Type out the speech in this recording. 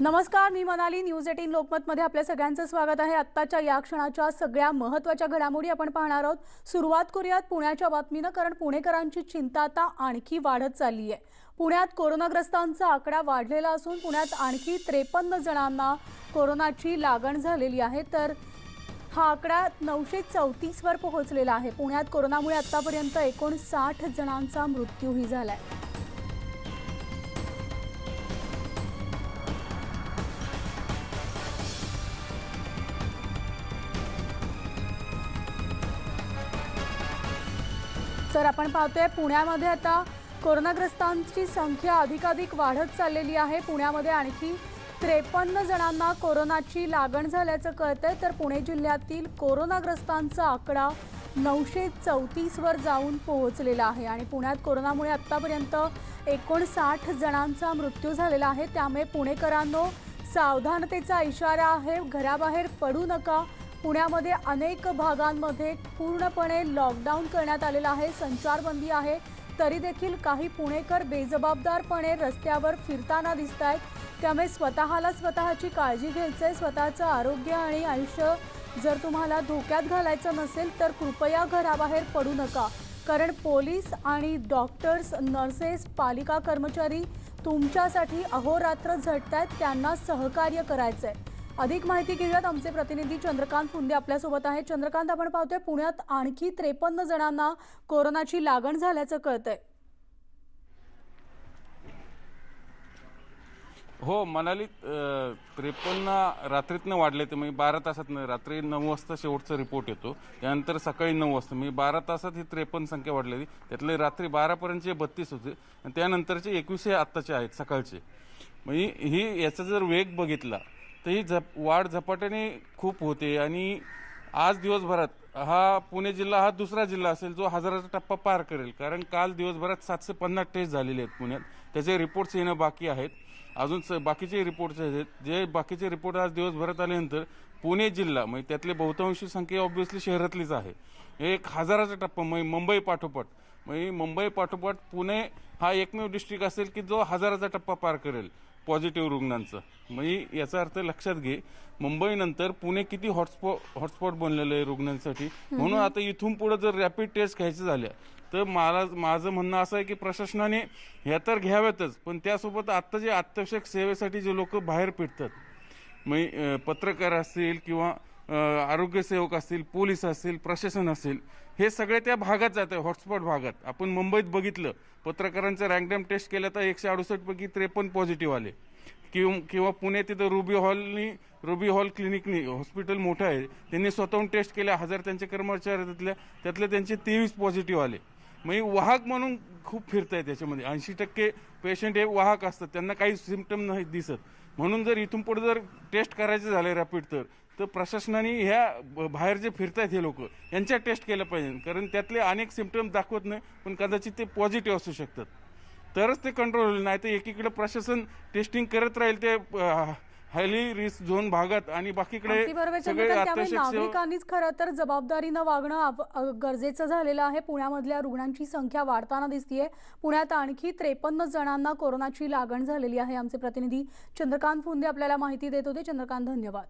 नमस्कार मी Manali. News eighteen लोकमतमध्ये आपल्या सगळ्यांचं स्वागत आहे. आत्ताच्या या क्षणाच्या सगळ्या महत्त्वाच्या घडामोडी आपण पाहणार आहोत. सुरुवात करूयात पुण्याच्या बातमीनं कारण पुणेकरांची चिंता आता आणखी वाढत चालली आहे. पुण्यात कोरोनाग्रस्तांचा आकडा वाढलेला असून पुण्यात आणखी त्रेपन्न जणांना कोरोनाची लागण झालेली आहे. तर हा आकडा नऊशे चौतीसवर पोहोचलेला आहे. पुण्यात कोरोनामुळे आतापर्यंत एकोणसाठ जणांचा मृत्यूही झाला आहे तर आपण पाहतोय पुण्यामध्ये आता कोरोनाग्रस्तांची संख्या अधिकाधिक वाढत चाललेली आहे. पुण्यामध्ये आणखी त्रेपन्न जणांना कोरोनाची लागण झाल्याचं कळतंय. तर पुणे जिल्ह्यातील कोरोनाग्रस्तांचा आकडा नऊशे चौतीसवर जाऊन पोहोचलेला आहे आणि पुण्यात कोरोनामुळे आत्तापर्यंत एकोणसाठ जणांचा मृत्यू झालेला आहे. त्यामुळे पुणेकरांनो सावधानतेचा इशारा आहे. घराबाहेर पडू नका. पुण्यामध्ये अनेक भागांमध्ये पूर्णपणे लॉकडाऊन करण्यात आलेला आहे संचारबंदी आहे. तरी देखील काही पुणेकर बेजबाबदारपणे रस्त्यावर फिरताना दिसत आहेत त्यामुळे स्वतःला स्वतःची काळजी घ्यायचं आहे स्वतःचं आरोग्य आणि आयुष्य जर तुम्हाला धोक्यात घालायचं नसेल तर कृपया घराबाहेर पडू नका. कारण पोलीस आणि डॉक्टर्स नर्सेस पालिका कर्मचारी तुमच्यासाठी अहोरात्र झटत आहेत त्यांना सहकार्य करायचं आहे अधिक माहिती घेऊयात. आमचे प्रतिनिधी चंद्रकांत फुंदे आपल्यासोबत आहेत. चंद्रकांत आपण पाहतोय पुण्यात आणखी त्रेपन्न जणांना कोरोनाची लागण झाल्याचं कळतंय. हो मनाली त्रेपन्न रात्रीतनं वाढले ते म्हणजे बारा तासात रात्री नऊ वाजता शेवटचा रिपोर्ट येतो. त्यानंतर सकाळी नऊ वाजता म्हणजे बारा तासात ही त्रेपन्न संख्या वाढलेली. त्यातले रात्री बारापर्यंतचे बत्तीस होते. आणि त्यानंतरचे एकवीसशे आत्ताचे आहेत सकाळचे. म्हणजे ही याचा जर वेग बघितला तर ही झप वाढ झपाट्याने खूप होते. आणि आज दिवसभरात हा पुणे जिल्हा हा दुसरा जिल्हा असेल जो हजाराचा टप्पा पार करेल. कारण काल दिवसभरात सातशे पन्नास टेस्ट झालेले आहेत पुण्यात. त्याचे रिपोर्ट्स येणं बाकी आहेत. अजून स- बाकीचे रिपोर्ट्स आहेत. जे बाकीचे रिपोर्ट आज दिवसभरात आल्यानंतर पुणे जिल्हा म्हणजे त्यातले बहुतांशी संख्या ऑब्व्हियसली शहरातलीच आहे. एक हजाराचा टप्पा म्हणजे मुंबई पाठोपाठ. म्हणजे मुंबई पाठोपाठ पुणे हा एकमेव डिस्ट्रिक्ट असेल की जो हजाराचा टप्पा पार करेल. पॉझिटिव्ह रुग्णांचं. म्हणजे याचा अर्थ लक्षात घे मुंबईनंतर पुणे किती हॉटस्पॉट हॉटस्पॉट बनलेलं आहे रुग्णांसाठी. म्हणून आता इथून पुढे जर रॅपिड टेस्ट घ्यायच्या झाल्या तर मला माझं म्हणणं असं आहे की प्रशासनाने ह्या तर घ्याव्यातच पण त्यासोबत आत्ता जे अत्यावश्यक सेवेसाठी जे लोक बाहेर म्हणजे अं, पत्रकार असतील किंवा आरोग्यसेवक असतील पोलीस असतील प्रशासन असेल हे सगळे त्या भागात जात आहे हॉटस्पॉट भागात. आपण मुंबईत बघितलं पत्रकारांचं रँडम टेस्ट केलं तर एकशे अडुसष्टपैकी त्रेपन्न पॉझिटिव्ह आले. किंवा किंवा पुणे तिथं रुबी हॉलनी रुबी हॉल क्लिनिकनी हॉस्पिटल मोठं आहे. त्यांनी स्वतःहून टेस्ट केल्या हजार त्यांचे कर्मचारी त्यातल्या त्यातले त्यांचे तेवीस पॉझिटिव्ह आले. म्हणजे वाहक म्हणून खूप फिरत आहे त्याच्यामध्ये. ऐंशी टक्के पेशंट हे वाहक असतात. त्यांना काही सिमटम नाही दिसत. म्हणून जर इथून पुढे जर टेस्ट करायचे झाले रॅपिड तर तर प्रशासनाने ह्या ब- बाहेर जे फिरत आहेत हे लोक यांच्या टेस्ट केलं पाहिजे. कारण त्यातले अनेक सिमटम दाखवत नाही पण कदाचित ते पॉझिटिव्ह असू शकतात. तरच ते कंट्रोल होईल. नाही तर एकीकडे प्रशासन टेस्टिंग करत राहील ते हायली रिस्क झोन भागात आणि बाकीकडे सगळे नागरिकांनीच खरं तर जबाबदारीनं वागणं गरजेचं झालेलं आहे. पुण्यामधल्या रुग्णांची संख्या वाढताना दिसतीये. पुण्यात आणखी त्रेपन्न जणांना कोरोनाची लागण झालेली आहे आमचे प्रतिनिधी चंद्रकांत फुंदे आपल्याला माहिती देत होते. चंद्रकांत धन्यवाद.